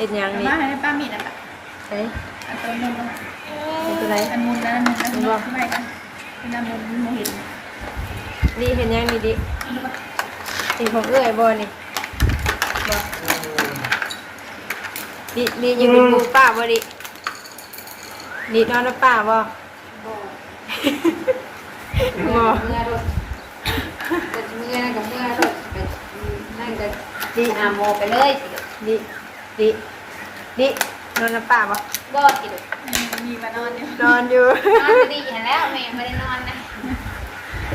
เห็นยังเอานี่มาให้ป้ามีดอะเอ้ยอันตัวนึงอะเป็นตัวไหนอันมุนแล้วอันมุนแล้วอันมุนทำไมกันเป็นอันมุนโมเห็นนี่เห็นยังนี่ดินี่ของเอื้อยบ่นี่บ่นี่นี่อยู่เป็นหมู่ป้าบ่ดินี่นอนกับป้าบ่บ่บ่เมื่อรถก็เมื่อกับเมื่อรถไปนั่นก็ดิอาโมไปเลยดิดิ ดินอนกับป้าบ่บ่สิลูกมีมานอนอยู่นอนอยู่นอนก็ดีเห็นแล้วแม่ไม่ได้นอนนะ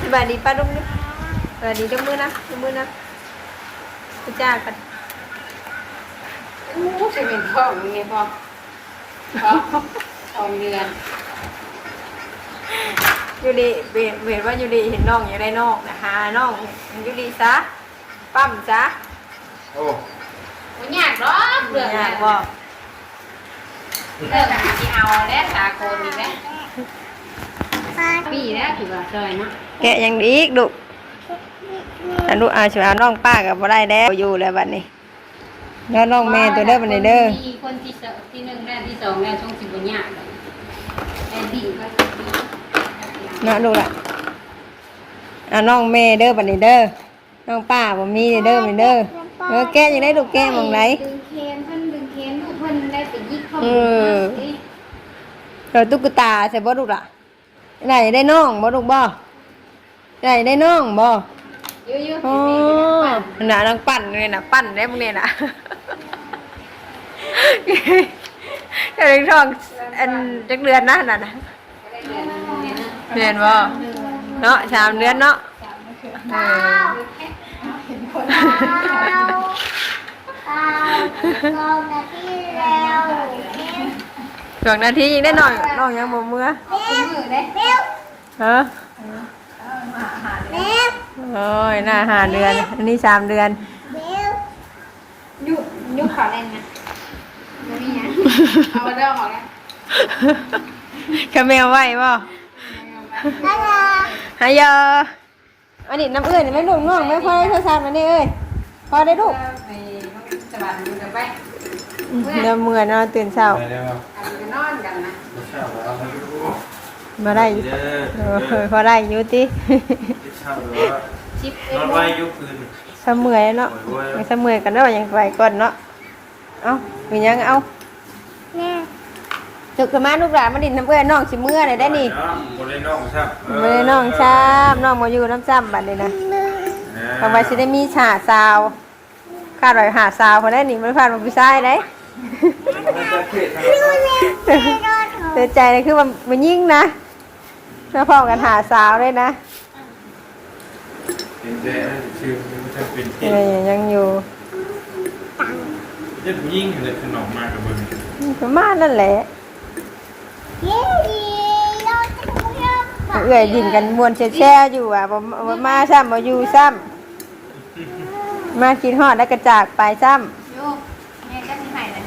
สบายดีป้าลุงนี่สบายดีจังมือนะจังมือนะไปจ้ากันอู้จะเป็นท้องนี่พอท้องท้องเดือนอยู่ดีเวทเวทว่าอยู่ดีเห็นน้องอยู่ได้นอกนะคะน้องอยู่ดีซะปั้มซะโอ้บ่ยากหรอกเรื่องอยานั้กนบอก เรื่องที่เอาแล้วสาโกนอีกแล้วปีแล้วถือว่าซอยเนาะแกะยังดีอีกดุอันดูอาช่วยเอาน้องป้ากับบ่ได้แล้วอยู่แล้วบัดนี้แล้วน้องแม่ตัวเด้อบัดนี้เด้อมีคนที่สองที่หนึ่งและที่สองแล้วช่วงสิบวันยากเลยไอ้ดิ่งก็ดีเนาะลูกล่ะเอาน้องแม่เด้อบัดนี้เด้อน้องป้าบ่มีเด้อบัดนี้เด้อเออแกะยังได้ลูกแกะหมองไหนดึงเคนเพิ่น ออเราตุ๊กตาใส่บ่ลูกล่ะไหนได้น้องบ่ลูกบ่ไหนได้น้องบ่เยอะๆอ๋อไปๆน่ะนางปั่นเลยน่ะปั่นได้พวกนี้น่ะเดี๋ยวเลี้ยงทองอันจักเดือนนะน่ะนะไปๆเดือนหนึ่งเนี่ยนะเดือนบ่เนาะ สามเดือนเนาะเออสองนาทียังได้หน่อยน้องยังบ่เมื่อเอาขึ้นมือเด้ฮะโอ้ยน่าหาเดือน อันนี้สามเดือนยุยุขอเล่นนะบ่มีหยังเอาเด้อของแล้วกระแมวไหวบ่ฮายออันนี้น้ำเอื้อยนี่ไม่ลูกน้องไม่พอได้โทรศัพท์อันนี้เอ้ยพอได้ลูกไป สวรรค์อยู่กับไปเดี๋ยวเมื่อยเนาะตื่นเช้าไปแล้วครับกันก็นอนกันนะไม่ทราบแล้วไม่รู้มาได้อยู่เด้อเออพอได้อยู่ติ ไม่ทราบแล้วชิปนอนไว้ยุคคืนเสมื่อยเนาะไม่เสมื่อยกันเนาะยังไปก่อนเนาะเอ้ามียังเอาจุกกันมาลูกหลานมาดินน้ำเอื้อยน้องสิเมื่อได้ได้นี่บนเลยน้องครับไม่ได้น้องช้ำน้องมาอยู่น้ำซ้ำบัดนี้นะทำไมสิได้มีฉาซาวคาดไว้หาซาวคนได้นี่มันผ่านมาพี่ชายได้เสียใจเลยคือมันมันยิ่งนะถ้าพ่อกันหาสาวเลยนะเป็นแต่ชื่อมันจะเป็นเออยังอยู่เล่นยิ่งเลยขนมมากกับเบอร์ประมาณนั่นแหละเอื่อยดินกันมวนแช่ๆอยู่อะบ่บ่มาซ้ำบ่อยู่ซ้ำ มากินฮอดแล้วกระจากไปซ้โยกแม่ก็สิให้เลย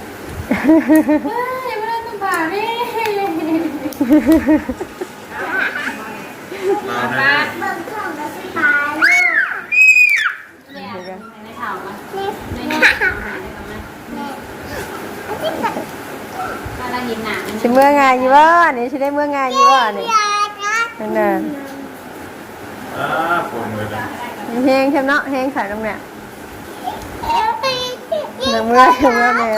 เฮ้ยบ่ได้ต้องผ่านี่มาป้านะเนี่ยในเถามาในเถาหาได้กันไหมมาละหินหนาำสิเมื่อไงานอยู่ว่านี่สิได้เมื่อไงานอยู่ว่านี่นั่นน่ะอ่าปวดมือเลยแห้งใช่เนาะแห้งขายตรงเนี้ย เมื่อเมื่อเมื่อแม่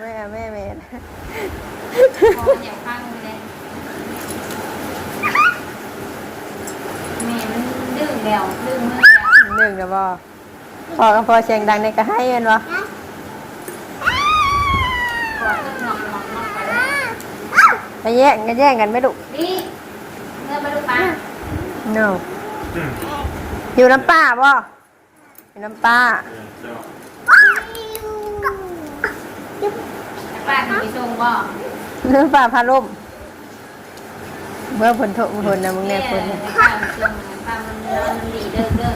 แม่แม่แม่พออย่าข้างเลยแม่มันดื้อแล้วดื้อเมื่อแล้วหนึ่งเดี๋ยวบอพอก็พอเสียงดังในก็ให้แมันวะกอดตึกหนอกหนอกหนอกไปเลยไปแย่งกันแย่งกันไหม่ดุนี่เมื่อมาดูป้าโนอยู่น้ำป้าบ่อยู่น้ำป้า ป้าถึงไปส่งบ่น้ำป้าพาล่มเมื่อผลโทษผลนะมึงเนี่ยผลป้าส่งป้ามันนอนดีเด้อเด้อ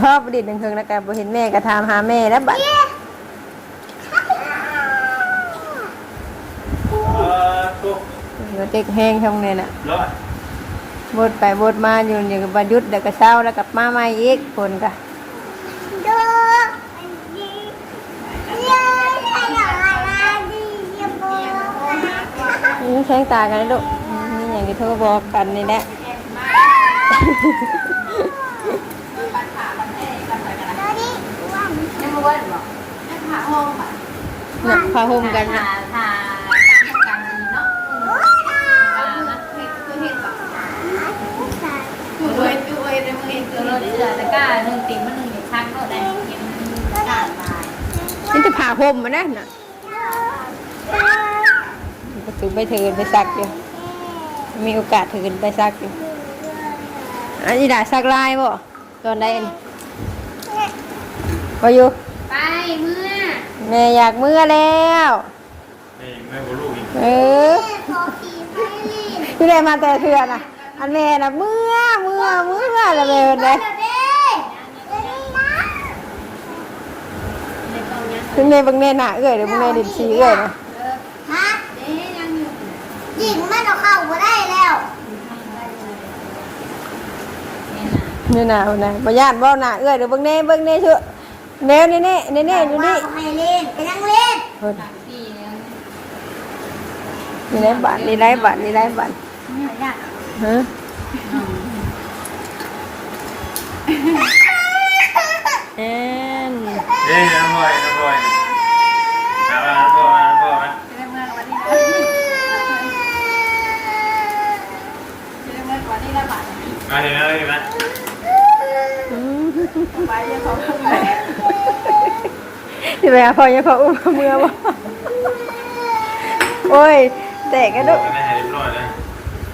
พ่อประดิษฐ์หนึ่งเคืองแล้วกันบ่เห็นแม่ก็ถามหาแม่แล้วบัดตุ๊กก็เต็กแห้งช่องเนี่ยน่ะร้อยบดไปบดมาอยู่อย่างกับบหยุดเดี๋ยวก็เช้าแล้วกลับมาใหม่อีกผลก็ นี่แข้งตากันนะลูกนี่อย่างที่โทรบอกกันนี่แหละยังบ่เนบ่ยังหาห้องบ่น่ะพาห่มกันนะทากันดีเนาะเออนะเฮ็ดคือเฮ็ดบ่อยู่เว้ยอยู่เว้ยเดี๋ยวเฮ็ดคือรถเสือตะก้าหนึงติ่มมันหนึงนี่ชักรถได้น่ะ พาห่มมานะน่ะประตูไปเถินไปซักอยู่ มีโอกาสเถินไปซักอยู่ อันนี้ด่าซักลายบ่ตอนใดอันพออยู่ ไปเมื่อ แม่อยากเมื่อแล้ว นี่แม่กับลูกอีกเออพี่ได้มาแต่เถื่อนอะอันแม่น่ะเมื่อเมื่อเมื่อละแม่เป็นไงถึงในบางแน่หนาเอ้ยเดี๋ยวบางแน่ดินชีเอ้ยนะ ฮะ เอ๊ะยังอยู่ หญิงมันเอาเข้าบ่ได้แล้วเนี่ยน่ะนี่หนาวนะบ่ย่านบ่หนาเอ้ยเดี๋ยวบางแน่เบางแน่เถอะแนวนี่นี่นี่นี่ดูนี่ว่าให้เล่นไปนั่งเล่นเพิ่นสามปีแล้วนี่ไรบาทนี่ไรบาทนี่ไรบาทนี่ยากฮะแอน เอ้ยน้ำบ่อยน้ำบ่อยเอาละน้ำบ่อยน้ำบ่อย จะได้เมื่อวันนี้นะจะได้เมื่อวันนี้ละบาท มาเห็นไหมเห็นไหม อืม ไปเดี๋ยวเขาเข้าไปที่ไปหาพ่อยังพ่ออุ้มเมื่อบ่โอ้ยแต่กระดูกไม่ให้เรียบร้อยเลย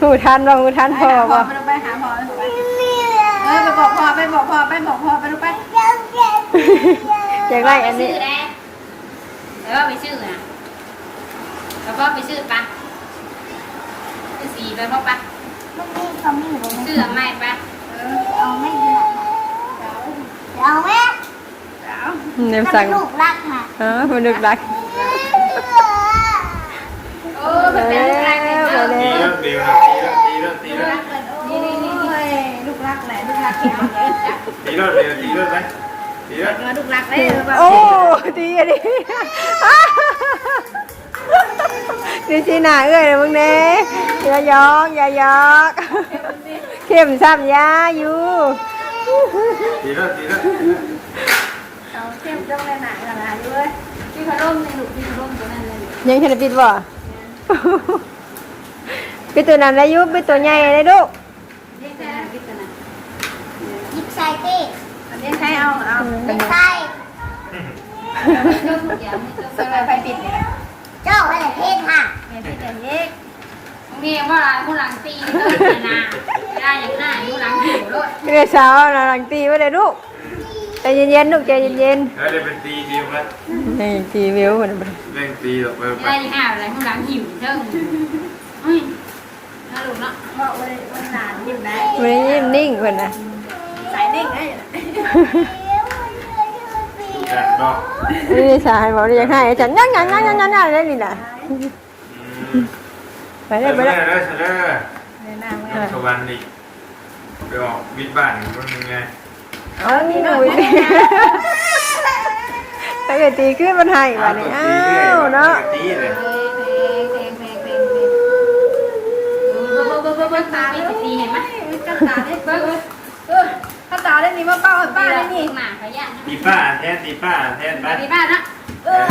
หูทันบ่หูทันพ่อบ่ไปไปหาพ่อไปเออไปบอกพ่อไปบอกพ่อไปบอกพ่อไปลูกไปอยากได้อันนี้แล้วไปชื่อนะแล้วก็ไปชื่อปะชื่อสีไปพ่อปะมันมีเขามีบ่ชื่อไม่ปะเอาไม่ดี เอาไหมเนมมันสั่งลูกรักค่ะอ๋อมันดึกดักโอ้เป็นเป็นลูกรักเลยไปเนาะตีแล้วแล้วตีแล้วตีแล้วตีแล้วนี่นี่นี่นี่ลูกรักแหละลูกรักแข็งเลยจ้ะตีแล้วตีแล้วตีแล้วไหมตีแล้วเออลูกรักเลยหรือเปล่าโอ้ดีอันนี้ดีสิหน้าเอ้ยมึงเน่อย่ายอกอย่ายอกเข้มซ้ำยาอยู่ ตีแล้วตีแล้วเอาเข้มจ้องเลยหนักขนาดนี้เลยพี่พัดลมในลูกพี่พัดลมตัวนั้นเลยยังแค่ปิดบ่ปิดตัวนั้นได้อยุปิดตัวใหญ่ได้ลูกเรียกแต่นั้นพี่ตัวนั้นหยิบใส่เต้อันนี้ใช้เอาเอาหยิบใส่ไม่ต้องทุกอย่างไม่ต้องสบายไปปิดเนี่ยเจ้าอะไรเพศค่ะแม่พี่แต่เล็ก เมียว่าผู้หลังตีเลยนะไม่ได้อย่างหน้าอยู่หลังหิวด้วยเมื่อเช้าน่ะหลังตีไว้เลยลูกใจเย็นๆลูกใจเย็นแล้วจะเป็นตีเดียวไหมๆนี่ตีวิวมันเร่งตีออกไปไม่ได้อย่างหน้าอะไรผู้หลังหิวเชิงเฮ้ยน่าลูกเนาะว่าวันวันหนานหิวได้มันยิ้มนิ่งเพิ่นน่ะใส่เด้งได้จัดดอกนี่สายบอกอยากให้ฉันยังยังยังยังยังยังได้นี่น่ะไป ไปได้ไปเลได้ยเลยเลยในหน้าน้ำชวันอีกไปออกวิทย์บ้านคนนึงไงเอานี่หนูถ้าเกิดตีขึ้นมันให้บัดนี้อ้าวเนาะตีเลยเพลงเพลงเพลงเพลงเพลงเบิ้งเบิ้งเบิ้งเบิ้งตาไม่ตีเห็นไหมกันตาได้เบิ้งเออถ้าตาได้นี่มาเป้าป้าได้นี่หมาขยันตีป้าแทนตีป้าแทนไปตีบ้านนะเออ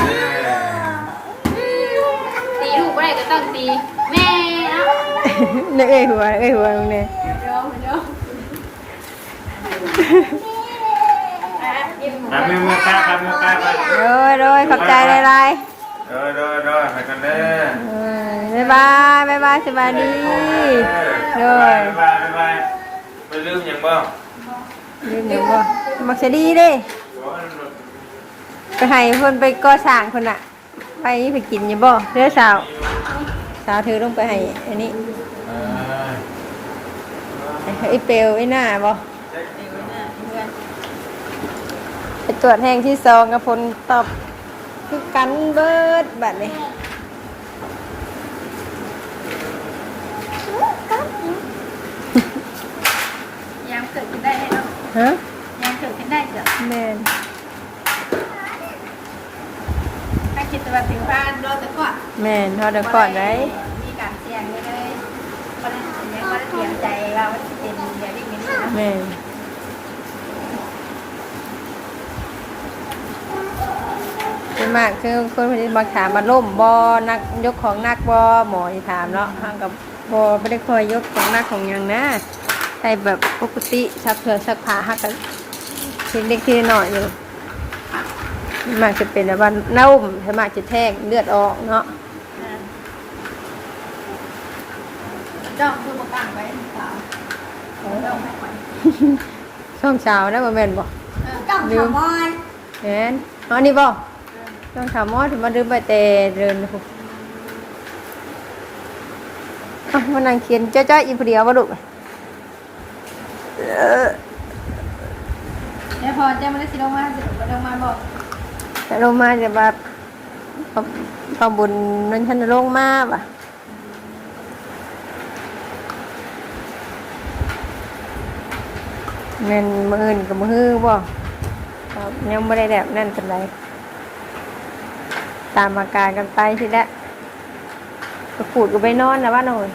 ตีลูกก็ได้ก็ต้องตี แม่เนาะเนี่ยเอ้ยหัวเอ้ยหัวตรงนี้เดี๋ยวเดี๋ยวทำมือมือตาทำมือตาไปโดยโดยขอบใจหลายเออเด้อเด้อไปกันเด้อๆบ๊ายบายบายบายสบายดีโดยบายบายไปลืมยังบ้างลืมเดี๋ยวบ่มักจะดีเด้ ไปให้เพิ่นไปก่อสร้างคนน่ะ ไปไปกินอยู่บ่เด้อสาวสาวถือลงไปให้อันนี้ไอ้เปลวไอ้หน้าบ่ไปตรวจแห้งที่ซองกับผลตอบคือกันเบิดบัดนี้ยังเกิดขึ้นได้เนาะฮะยังเกิดขึ้นได้เจ้ะแม่นถ้าคิดว่าถึงบ้านโดนแต่ก่อน แม่ทอดก่อนได้มีการเสียงไม่ได้ก็ได้ยังก็ได้เตรียมใจว่ามันจะเป็นแบบนี้นแม่นเป็มากคือคุนพอดีมาถามมาล่มบอนักยกของนักบอหมอถามเนาะห้างกับบอไม่ได้คอยยกของนักของยังนะใส่แบบปกติชับเถื่อชักผ้าหักกันเล็กๆทีหน่อยอยู่มากจะเป็นแบบว่าเน่าสมากจะแทงเลือดออกเนาะ จ้องคือบ่ตั้งไว้สาวจ้องให้ก่อนช่องเช้าได้บ่แม่นบ่ต้องขมอนแม่นอ๋อนี่บ่ช่องเช้ามอถึงมาดื่มไปแต่เดินพุอะมานั่งเขียนจ้อยๆอีผู้เดียวบ่ลูกเออเดี๋ยวพอจะมาได้สิลงมาสิลงมาบอกแต่ลงมาจะแบบพอพอบุญนั้นฉันลงมาป่ะ แม่นมืออื่นกับมือฮือบ่ครับยังไม่ได้แบบนั่นเป็นไรตามอาการกันไปทีละก็ขูดก็ไปนอนนะว่าหน่อย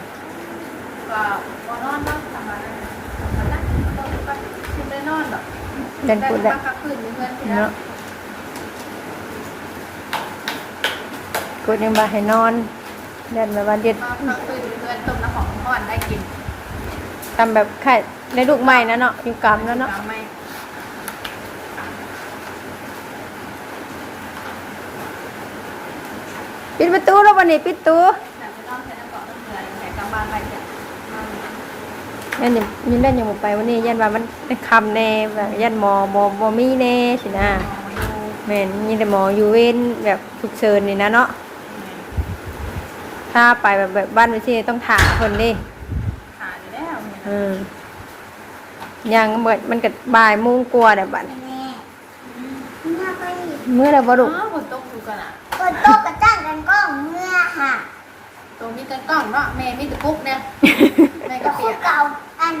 ก็บ่นอนเนาะทำมาทำมาละต้องไปขึ้นได้นอนดอกเดินขูดได้ได้พักคืนอยู่เพื่อนที่เนาะขูดยังบาให้นอนเดินมาวันเด็ดมาพักคืนอยู่เพื่อนต้มน้ำหอมห่อนได้กินทำแบบไข่ ในลูกใหม่นะเนาะอยู่กรรมแล้วเนาะไม่ปิดประตูแล้ววันนี้ปิดตู้แต่ไม่ต้องใช้น้ำก่อนต้องเหนื่อยแต่กลับบ้านไปจะมายันยังยันได้ยังบ่ไปวันนี้ยันว่ามันได้คำแน่แบบยันหมอหมอบ่มีแน่สินะแม่นมีแต่หมออยู่เว้นแบบฉุกเฉินนี่นะเนาะถ้าไปแบบแบบบ้านไม่ใช่ต้องถามคนดิขาดอยู่แล้วเนี่ยอืม ยังเบิดมันก็บ่ายโมงกว่าแล้วบัดแม่ถ้าไปเมื่อไรบ่ลูกอ๋อฝนตกอยู่กันอะกดโต๊ะกระจ้างกันกล้องเมื่อค่ะตรงนี้กันกล้องเนาะแม่มีแตะกุ๊กเนี่ยแม่ก็ก็เปีคู่ยกเก่าอัน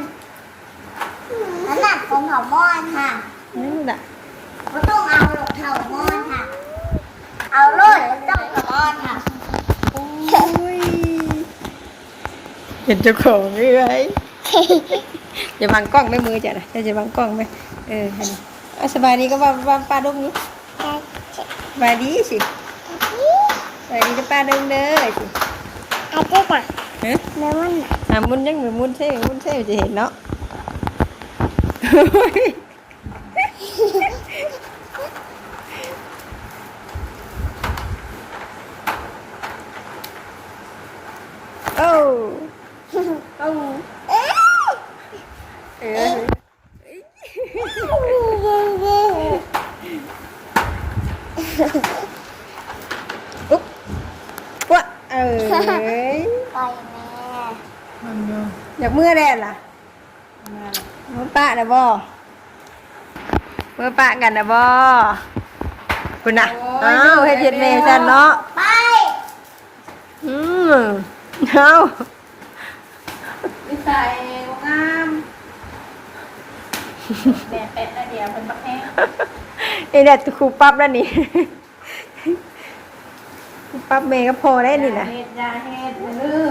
ขนาดของเขามอนค่ะนี่ล่ะก็ต้องเอาหลกเขามอนค่ะ เอาโลดแล้วต้องเขามอนค่ะเห็นเจ้าของนี่ไหม อย่าบังกล้องไม่มือจ้ะนะจะบังกล้องไหมเออเห็นเอาสบายดีก็ว่าว่าป้าดุ้งนี้สบายดีสิสบายดีก็ป้าดุ้งเด้อสิอาจจะจ้ะฮะแล้วมันหามุนยังมือมุนเท่มุนเท่จะเห็นเนาะโอ้โอ้เอออุ๊บวะเอ้ย ไปแม่ อยากเมื่อแดดล่ะเมื่อปะนะบ่เมื่อปะกันนะบ่คุณน่ะอ้าวให้เจ็ดเมซันเนาะไปอืมเอานิสัยงามแม่เป็ดนะเดียวเป็นปักแห้งไอ้เนี่ยครูปั๊บแล้วนี่ปั๊บเมย์ก็พอได้นี่นะเฮ็ดยาเฮ็ดลือ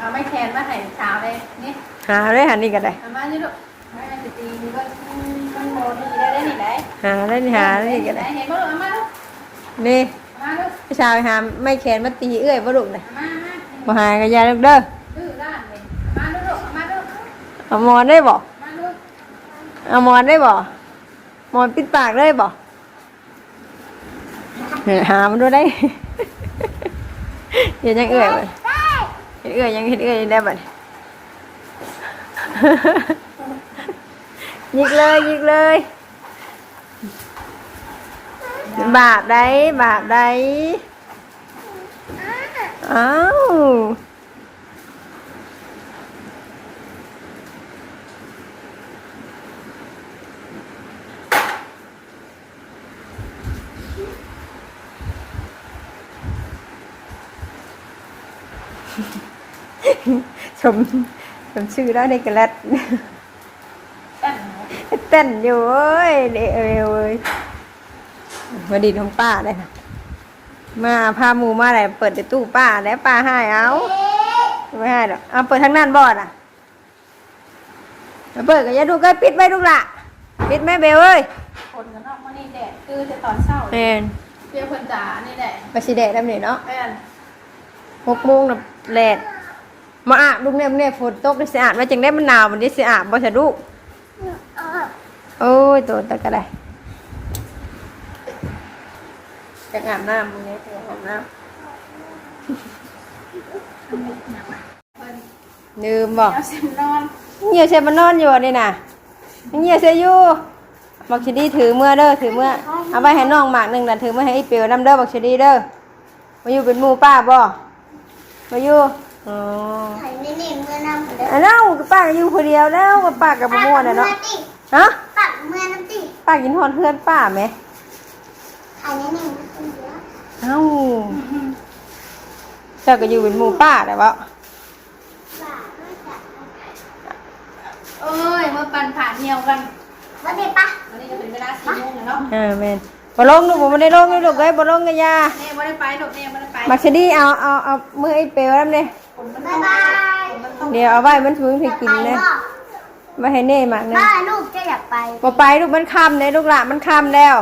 เอาไม่แทนมาให้เช้าเลยนี่หาได้หันนี่ก็ได้เอามานี่ลูกไม่ให้สิตีนี่ก็มันโมดีได้ได้นี่ได้หาได้นี่หาได้นี่ก็ได้เห็นบ่ลูกเอามาลูกนี่เอามาลูกพี่ชายหาไม่แขนมาตีเอื้อยบ่ลูกเลยเอามามาบ่หากระยาลูกเด้อดื้อด้านเลยมาลูกเอามาลูกเอาหมอนได้บ่มาลูกเอาหมอนได้บ่หมอนปิดปากได้บ่เนี่ยหามันดูได้เห็นยังเอื้อยบ่เห็น เอื้อยยังเห็นเอื้อยได้บ่ยิกเลยยิกเลย บาปได้บาปได้อ้าว ชมชมชื่อแล้วในกระลัดตั้งเต้นอยู่เอ้ยเดเอวเอ้ยมาดีของป้าเลยค่ะมาพาหมูมาอะไรเปิดในตู้ป้าแล้วป้าให้เอาไม่ให้หรอกเอาเปิดทางนั้นบอดอะเปิดก็อย่าดูก็ปิดไว้ลูกละปิดแม่เบลเอ้ยคนกันนอกมานี่แดดคือจะตอนเช้าแม่นเพื่อคนจ๋านี่แหละไปสิแดดแล้วนี่เนาะแม่นหกโมงน่ะแดด มาอาบลูกเนี่ยเนี่ยฝนตกได้สิอาบมาจังได้มันหนาวมันได้สิอาบบ่สะดุโอ้ยตัวตะกระไดจะอาบน้ำมึงเนี่ยจะอาบน้ำลืมบอกเอาเสียมนอนเงียบเชมันนอนอยู่นี่น่ะเงียบเชยอยู่บักชดีถือเมื่อเด้อถือเมื่อเอาไปให้น้องหมากหนึ่งน่ะถือเมื่อให้ไอ้เปียวน้ำเด้อบักชดีเด้อมาอยู่เป็นหมู่ป้าบ่มาอยู่ อ๋อไข่นี่นี่เมื่อน้ำเด้ออันนั้นป้าก็อยู่คนเดียวแล้วก็ป้ากับมะม่วงน่ะเนาะฮะตัดเมื่อน้ำติป้ากินฮอนเพื่อนป้าไหมไข่นี่นี่มันเป็นเยอะเอ้าเจ้าก็อยู่เป็นหมู่ป้าแต่ว่าว่าไม่จัดเอ้ยเมื่อปันผ่านเหี่ยวกันวันนี้ปะวันนี้ก็เป็นเวลาสี่โมงแล้วเนาะเออแม่นบ่ลงลูกบ่ได้ลงเลยลูกเอ้ยบ่ลงกะยาแม่ไม่ได้ไปหรอกแม่ไม่ได้ไปมักชดีเอาเอาเอามือไอ้เปียวน้ำเนี่ยฝนมันต บ๊ายกบายฝนมันตกเดี๋ยวเอาไว้มันถึงสิกินเลยจะไปมาให้เน่หมากหนึงบ่บ้าลูกจะอยากไปบ่ไปลูกมันค่ำเลยลูกหลานมันค่ำแล้ว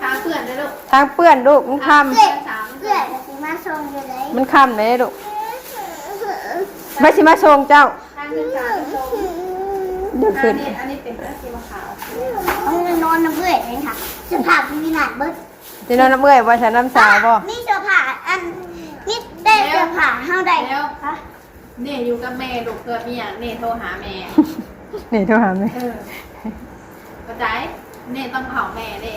พาเพื่อนเลยลูกทางเปื้อนลูกมันค่เพื่อนเพื่อนจะสิมาส่งอยู่ไหนำมันค่ำเลยลูกไม่สิมาชงเจ้าทางขึ้นสามโมงเดี๋ยวขึ้นอันนี้อันนี้เป็นเรื่องสีขาวเอาเงินนอนนะเพื่อนเองค่ะจะผ่าพี่วินาศเบิดจะนอนน้ำเมื่อยว่าฉันน้ำสาวบ่นี่เสื้อผ้าอันนี่ ได้เสื้อผ้าเฮาได้แล้วฮะเนี่ยอยู่กับแม่ลูกเกิดมีอย่างเนี่ยโทรหาแม่ นี่โทรหาแม่เออเข้าใจเนี่ยต้องเผาแม่เด้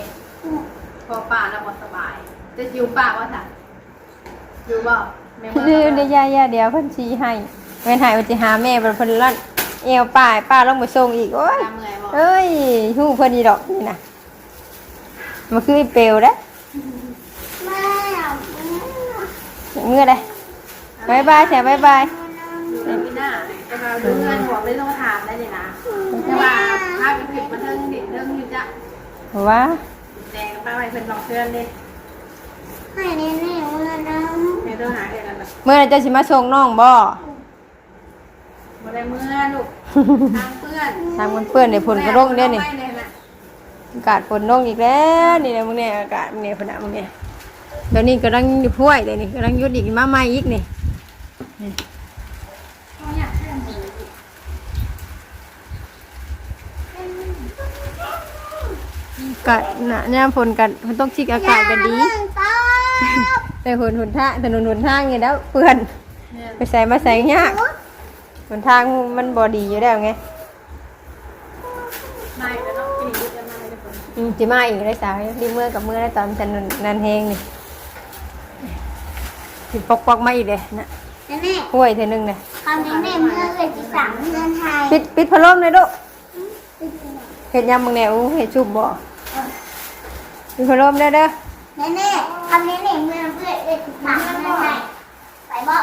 พอป้าแล้วหมดสบาย จะอยู่ป้าว่าสัอยู่บ่แม่เดี๋ยวเดี๋ยวยายาเดี๋ยวเพิ่นชี้ให้แม่นหายว่าสิหาแม่บ่เพิ่นลั่นเอวป้ายป้าลงไปส่งอีกโอ้ย ตาเมื่อยบ่ เอ้ยฮู้เพิ่นอีดอกนี่นะมันคือไอ้เปลวเด้อแม่ เมื่อใดบายบายแซ่บายบายอยู่ในพี่หน้าจะมาดูเงินหัวไม่ต้องถามได้เลยนะแต่ว่าถ้าเป็นผิดมาเทิงดิเรื่องอยู่จะว่าแดงป้าไปเพิ่นลองเพื่อนเลยให้แน่ๆเมื่อน้แม่โทรหาเดี๋ยวกันแบบเมื่อไหร่จะสิมาส่งน้องบ่บ่ได้เมื่อลูกทางเพื่อนทางมันเปื้อนในฝนก็ลงเด้อนี่ไม่เลยนะอากาศฝนลงอีกแล้วนี่นะมึงเนี่ยอากาศมึงเนี่ยฝนอะมึงเนี่ย เดี๋ยวนี้กำลังอยู่พ้วยเลยนี่กำลังหยุดอีกมาใหม่อีกนี่เขาอยากให้มือกัดหนะเนี่ยฝนกัดมันต้องชิกอากาศกันดีำต้อแต่ฝนหนทางถนนหนทางนี่แล้วเปื้อนเนี่ยไปใส่มาใส่ยากหนทางมันบอดีอยู่แล้วไงนายแล้วเนาะปีนี้จะมาเลยคนอืมจิมาอีกได้สาวรีเมื่อกับเมื่อได้ตอนถนนนันแหงนี่ สิปอกปอกๆมาอีกเลยนะแน่ห้วยเท่านึงเลยๆคำนี้แม่เมื่อเลยที่สามเดือนไทยปิดปิดพัดลมเลยลูกเห็ดยำมึงแนวเห็ดชุบบ่ปิดพัดลมได้เด้อแน่ๆคำนี้แม่เมื่อเพื่อนเลยที่สามเดือนไทยไปบ่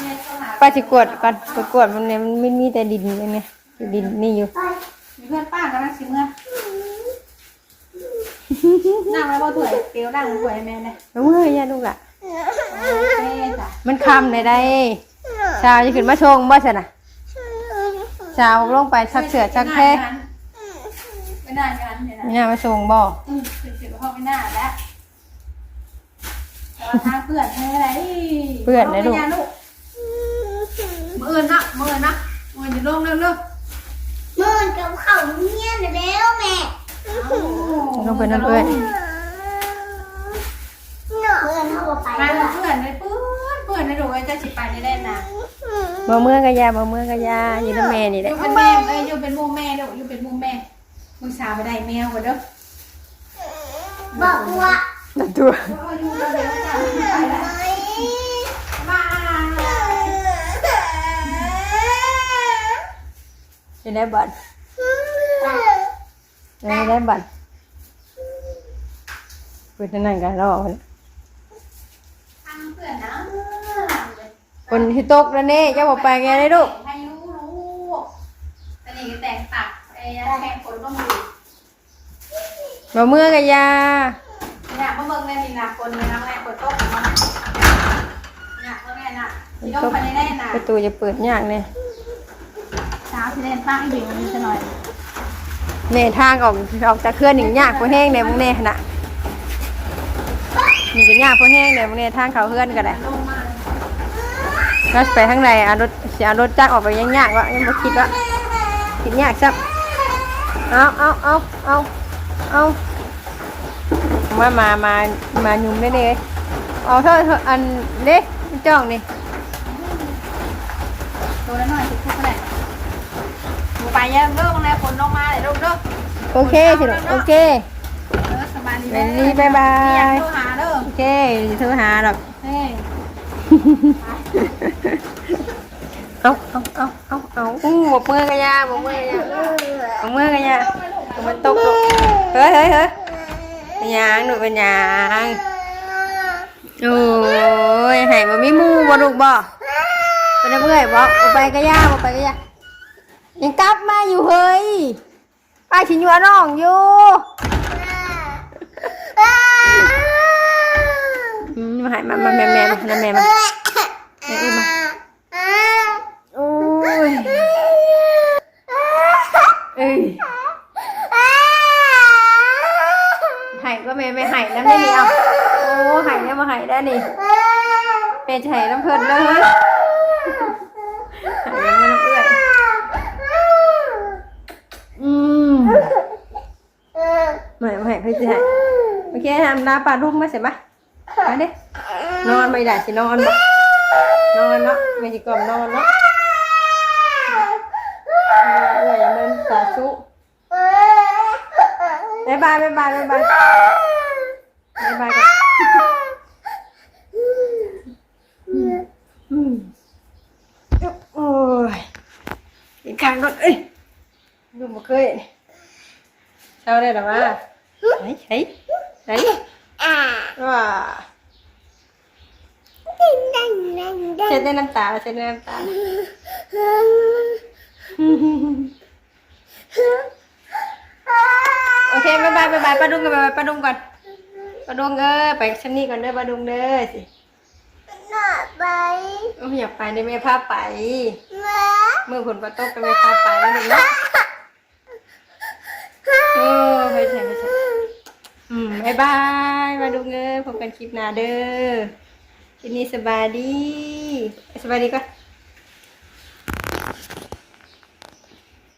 เนี่ยเขาหาป้าจะกวดก่อนไปกวดมันเนี่ยมันไม่มีแต่ดินอย่างเนี้ยอยู่ดินนี่อยู่ ไปมีเพื่อนป้ากันนะสิเมื่อนั่งแล้วพอถวยเกลียวนั่งถวยแม่เลยเอาเมื่อยาลูกอะโอเคจ้ะ มันคำในได้ชาวจะขึ้นมาชงบ่ใช่น่ะชาวลงไปชักเสือชักแพร่ไม่น่ากันเห็นไหมนี่น่ามาชงบ่อืมถึงสิบพ่อไม่น่าแล้วแต่ว่าทางเพื่อนให้อะไรเปื้อนนะลูกมืออื่นนะมืออื่นนะมืออื่นจะลงเร็วเร็วเมื่อกับเขาเมียนแล้วแม่ลงไปนั่นเอ้ย เนาะเมื่อเขาบอกไปมาแล้วเพื่อนเลยเพื่อนเพื่อนในดูไว้จะสิไปได้แน่นะบ่เมื่อกะยาบ่เมื่อกะยาอยู่น้ำแม่นี่อแหละยู่เป็นแม่เอ้ยอยู่เป็นมูแม่เด้ออยู่เป็นมูแม่มึงสาวไปได้แมวกันเด้อบอกว่านั่นตัวอยู่เร็วๆจ้ะไปแล้วบายจะได้บัตรจะได้บัตรเปิดนั่นกันรอมัน ทางเพื่อนนะ คนที่ตกแล้วนี่เจ้าบอกไปไงได้ลูกให้รู้รู้แต่นี่ก็แต่งตักไอ้แข่งคนก็มีบ่เมื่อกะยาเนี่ยเมื่อเบิ่งในนี่นะคนในน้ำแรงคนโต๊ะมาเนี่ยเมื่อแม่น่ะที่ต้องไปแน่ๆน่ะประตูจะเปิดยากเนี่ยาวที่เล่นป้าให้ดูมันจะหน่อยเน่ทางออกออกจากเคลื่อนหนึ่งยากพอแห้งเนี่ยมึงเน่ขนาดนี่ก็ยากพอแห้งเนี่ยมึงเน่ทางเขาเคลื่อนก็ได้ลงมา แล้วไปข้างในเอารถเสียรถจักรออกไปยังยากวะยังไม่คิดว่าคิดยากซับเอาเอาเอาเอาเอามามามามายุ่มได้เลยเอาเท่าเท่าอันเล็กจ้องนี่ตัวละหน่อยสิคุกก็ได้หมูไปเยอะเด้อมันเลยฝนลงมาเลยลูกเด้อโอเคสิลูกโอเคเออสบายดีเบลลี่บ๊ายบายอยากโทรหาเด้อโอเคอย่าโทรหาหรอก เฮ้ยเอาเอาเอาเอาเอาอู้บกมือกันยาบกมือกันยาบกมือกันยามันตกลูกเฮ้ยเฮ้ยเฮ้ยเป็นหยังหนูเป็นหยังโอ้ยให้บ่มีมูบ่ลูกบ่เป็นน้ำเมื่อยบ่บ่ไปกันยาบ่ไปกันยายังกลับมาอยู่เฮ้ยป้าชิญญัวน้องอยู่ มมาให้มามาแม่แม่มาแม่แม่มาแม่อุ้มมาโอ้ยเอ้ยไห้ก็ไม่ไม่ไห้แล้วไม่นี่เอาโอ้ไห้แล้วมาไห้ได้นี่เป็นไห้น้ำเพลินเลยไห้ยังไม่น้ำเอื้อยอืมไม่ไม่เพื่อจะไห้โอเคทำน้ำปลาลูกมาเสร็จปะมาดิ นอนไม่ได้สินอนบ่นอนเนาะไม่สิกล่อมนอนเนาะเอื่อยมันสาธุบายบายบายบายบายบายบายบายกันโอ้ยอีกครั้งก็เอ้ยดูมาเคยเช้าได้หรอวะไหนไหนไหนว้า เช็ดได้น้ำตาเช็ดได้น้ำตาโอเคบายบายบายบายป้าดุงกันบายบายป้าดุงก่อนป้าดุงเอ้ยไปชั้นนี้ก่อนเด้อป้าดุงเด้อสิน่าไปโอ้ยอยากไปได้ไหมพาไปมาเมื่อผลประตกก็ไม่พาไปแล้วหนึ่งเนาะโอ้ไปใช่ไปใช่อืมบายบายป้าดุงเอ้ยพบกันคลิปหน้าเด้อ ทีนี้สบายดีสบายดีก่อน